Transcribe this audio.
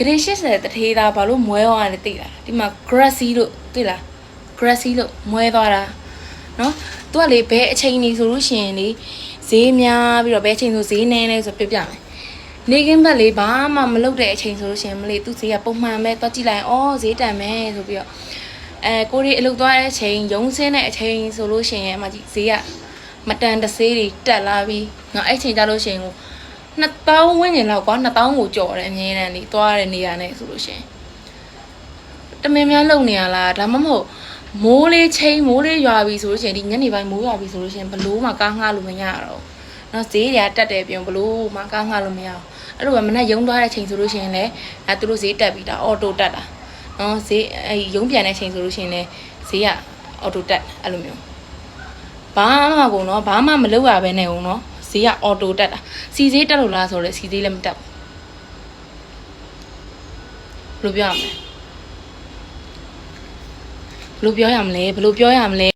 ဂရေ80တထေးသားဘာလို့မွဲသွားလဲသိလားဒီမှာ grassy လို့သိလား grassy လို့မွဲသွားတာနော်သူကလေဘယ်အချိန်နေဆိုလို့ရှိရင်လေဈေးများပြီးတော့ဘယ်အချိန်ဆိုဈေးနည်းလဲဆိုပြပြမယ်နေကင်းဘက်လေဘာမှမလုပ်တဲ့အချိန်ဆိုလို့ရှိရင်မလေးသူဈေးကပုံမှန်ပဲတွားကြည့်လိုက်ရင်အော်ဈေးတန်မယ်ဆိုပြီးတော့အဲကိုရီအလုပ်သွားတဲ့အချိန်ရုံးစင်းတဲ့အချိန်ဆိုလို့ရှိရင်အမကြီးဈေးကမတန်တဆေးတွေတက်လာပြီးငါအဲ့ချိန်ကြလို့ရှိရင်ကို 2000ဝန်းကျင်လောက်ကွာ2000ကိုကျော်တယ်အမြင်တမ်းဒီသွားတဲ့နေရာနဲ့ဆိုလို့ရှင်တမင်များလုံနေရလားဒါမှမဟုတ်မိုးလေးချိန်မိုးလေးရွာပြီဆိုလို့ရှင်ဒီညနေပိုင်းမိုးရွာပြီဆိုလို့ရှင်ဘလို့မှကားငှားလို့မရတော့နော်ဈေးတွေကတက်တယ်ပြင်ဘလို့မှကားငှားလို့မရအောင်အဲ့လိုပဲမနေ့ရုံသွားတဲ့ချိန်ဆိုလို့ရှင်လည်းအဲသူတို့ဈေးတက်ပြီဒါအော်တိုတက်တာနော်ဈေးအဲရုံပြန်တဲ့ချိန်ဆိုလို့ရှင်လည်းဈေးကအော်တိုတက်အဲ့လိုမျိုးဘာမှကုန်တော့ဘာမှမလုပ်ရဘဲနဲ့ကုန်တော့ ဈေးကအော်တိုတက်တာစီဈေးတက်လို့လားဆိုတော့စီဈေးလည်းမတက်ဘူးဘယ်လိုပြောရမလဲဘယ်လိုပြောရမလဲဘယ်လိုပြောရမလဲ